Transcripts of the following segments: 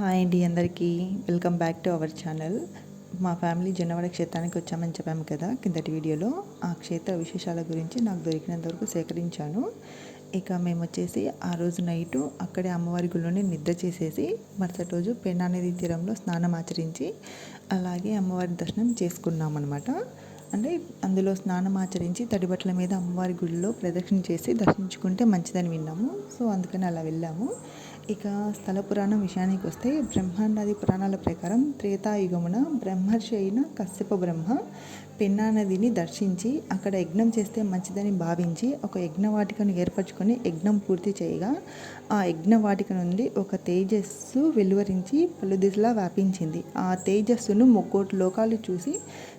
Hi అండి అందరికీ. Welcome back to our channel. మా ఫ్యామిలీ జొన్నవాడ క్షేత్రానికి వచ్చామని చెప్పాము కదా కిందటి వీడియోలో. ఆ క్షేత్ర విశేషాల గురించి నాకు దొరికినంత వరకు సేకరించాను. ఇక మేము వచ్చేసి ఆ రోజు నైటు అక్కడే అమ్మవారి గుళ్ళోనే నిద్ర చేసేసి మరుసటి రోజు పెన్నానది తీరంలో స్నానం ఆచరించి అలాగే అమ్మవారి దర్శనం చేసుకున్నాం అనమాట అంటే అందులో స్నానం ఆచరించి తడిబట్టల మీద అమ్మవారి గుడిలో ప్రదక్షిణ చేసి దర్శించుకుంటే మంచిదని విన్నాము. సో అందుకని అలా వెళ్ళాము. ఇక స్థల పురాణం విషయానికి వస్తే బ్రహ్మాండాది పురాణాల ప్రకారం త్రేతాయుగమున బ్రహ్మర్షి అయిన కశ్యప బ్రహ్మ పెన్నా నదిని దర్శించి అక్కడ యజ్ఞం చేస్తే మంచిదని భావించి ఒక యజ్ఞవాటికను ఏర్పరచుకొని యజ్ఞం పూర్తి చేయగా ఆ యజ్ఞవాటిక నుండి ఒక తేజస్సు వెలువరించి పలు దిశలా వ్యాపించింది. ఆ తేజస్సును ముక్కోటి లోకాలు చూసి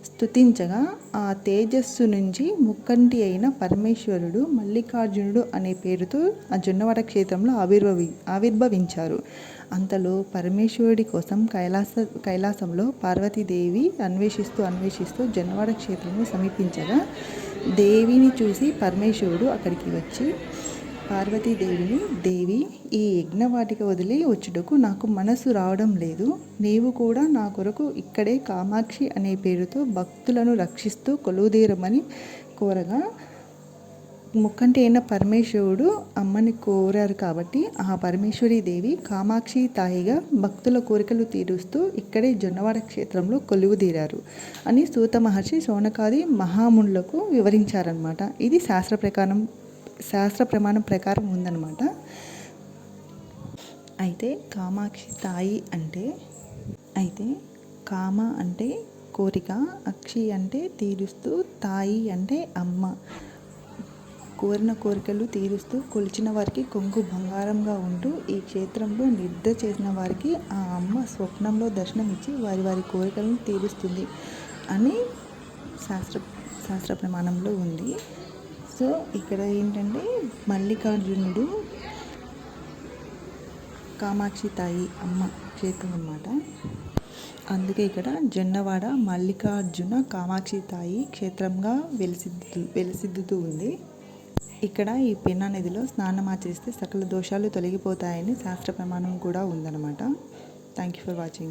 స్తుతించగా ఆ తేజస్సు నుంచి ముక్కంటి అయిన పరమేశ్వరుడు మల్లికార్జునుడు అనే పేరుతో ఆ జొన్నవాడ క్షేత్రంలో ఆవిర్భవి ఆవిర్భవించారు అంతలో పరమేశ్వరుడి కోసం కైలాస కైలాసంలో పార్వతీదేవి అన్వేషిస్తూ అన్వేషిస్తూ జన్వాడ క్షేత్రంలో సమీపించగా దేవిని చూసి పరమేశ్వరుడు అక్కడికి వచ్చి పార్వతీదేవిని దేవి ఈ యజ్ఞవాటిక వదిలి వచ్చుటకు నాకు మనసు రావడం లేదు. నీవు కూడా నా కొరకు ఇక్కడే కామాక్షి అనే పేరుతో భక్తులను రక్షిస్తూ కొలువుదీరమని కోరగా ముక్కంటి అయిన పరమేశ్వరుడు అమ్మని కోరారు కాబట్టి ఆ పరమేశ్వరి దేవి కామాక్షి తాయిగా భక్తుల కోరికలు తీరుస్తూ ఇక్కడే జొన్నవాడ క్షేత్రంలో కొలువుదీరారు అని సూత మహర్షి సోనకాది మహామునులకు వివరించారనమాట ఇది శాస్త్ర ప్రకారం శాస్త్ర ప్రమాణం ప్రకారం ఉందన్నమాట. అయితే కామాక్షి తాయి అంటే అయితే కామ అంటే కోరిక అక్షి అంటే తీరుస్తూ తాయి అంటే అమ్మ. కోరిన కోరికలు తీరుస్తూ కొలిచిన వారికి కొంగు బంగారంగా ఉంటూ ఈ క్షేత్రంలో నిద్ర చేసిన వారికి ఆ అమ్మ స్వప్నంలో దర్శనం ఇచ్చి వారి వారి కోరికలను తీరుస్తుంది అని శాస్త్ర శాస్త్ర ప్రమాణంలో ఉంది. సో ఇక్కడ ఏంటంటే మల్లికార్జునుడు కామాక్షి తాయి అమ్మ క్షేత్రం అన్నమాట. అందుకే ఇక్కడ జొన్నవాడ మల్లికార్జున కామాక్షి తాయి క్షేత్రంగా వెలిసిద్దు వెలిసిద్దుతూ ఉంది. ఇక్కడ ఈ పెన్నా నదిలో స్నానం ఆచరిస్తే సకల దోషాలు తొలగిపోతాయని శాస్త్ర ప్రమాణం కూడా ఉందన్నమాట. Thank you for watching